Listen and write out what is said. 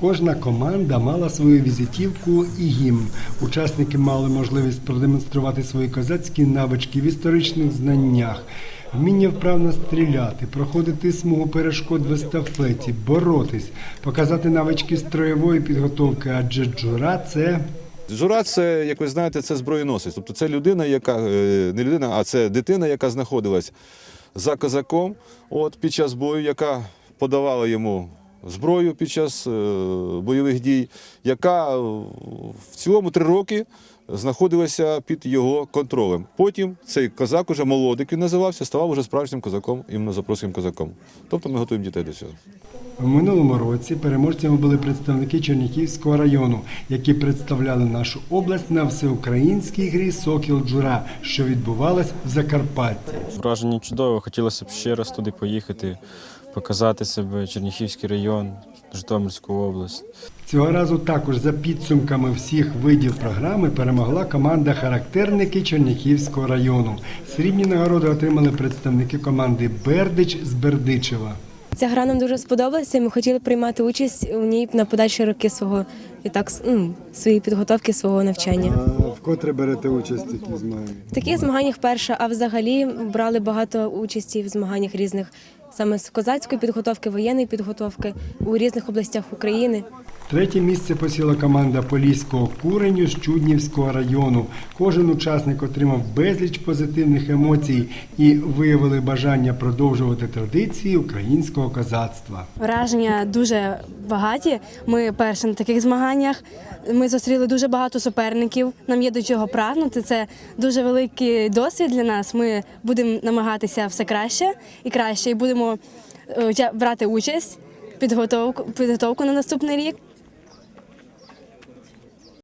Кожна команда мала свою візитівку і гімн. Учасники мали можливість продемонструвати свої козацькі навички в історичних знаннях, вміння вправно стріляти, проходити смугу перешкод в естафеті, боротись, показати навички строєвої підготовки, адже джура це Жура, це, як ви знаєте, це зброєносець. Тобто це людина, яка е, не людина, а це дитина, яка знаходилась за козаком от, під час бою, яка подавала йому зброю під час е, бойових дій, яка в цілому три роки знаходилася під його контролем. Потім цей козак, уже молодик він називався, ставав уже справжнім козаком, іменно запорозьким козаком. Тобто ми готуємо дітей до цього. В минулому році переможцями були представники Черніхівського району, які представляли нашу область на всеукраїнській грі Сокіл Джура, що відбувалась в Закарпатті. Враження чудово. Хотілося б ще раз туди поїхати, показати себе, Черніхівський район, Житомирську область. Цього разу також за підсумками всіх видів програми перемогла команда характерники Черніхівського району. Срібні нагороди отримали представники команди Бердич з Бердичева. Ця гра нам дуже сподобалася. і Ми хотіли приймати участь у ній на подальші роки свого і так ну, своєї підготовки, свого навчання. Вкотре берете участь в таких змаганнях? В таких змаганнях перше, а взагалі брали багато участі в змаганнях різних, саме з козацької підготовки, воєнної підготовки у різних областях України. Третє місце посіла команда Поліського куреню з Чуднівського району. Кожен учасник отримав безліч позитивних емоцій і виявили бажання продовжувати традиції українського козацтва. Враження дуже багаті. Ми перші на таких змаганнях. Ми зустріли дуже багато суперників. Нам є до чого прагнути. Це дуже великий досвід для нас. Ми будемо намагатися все краще і краще, і будемо е, брати участь, підготовку, підготовку на наступний рік.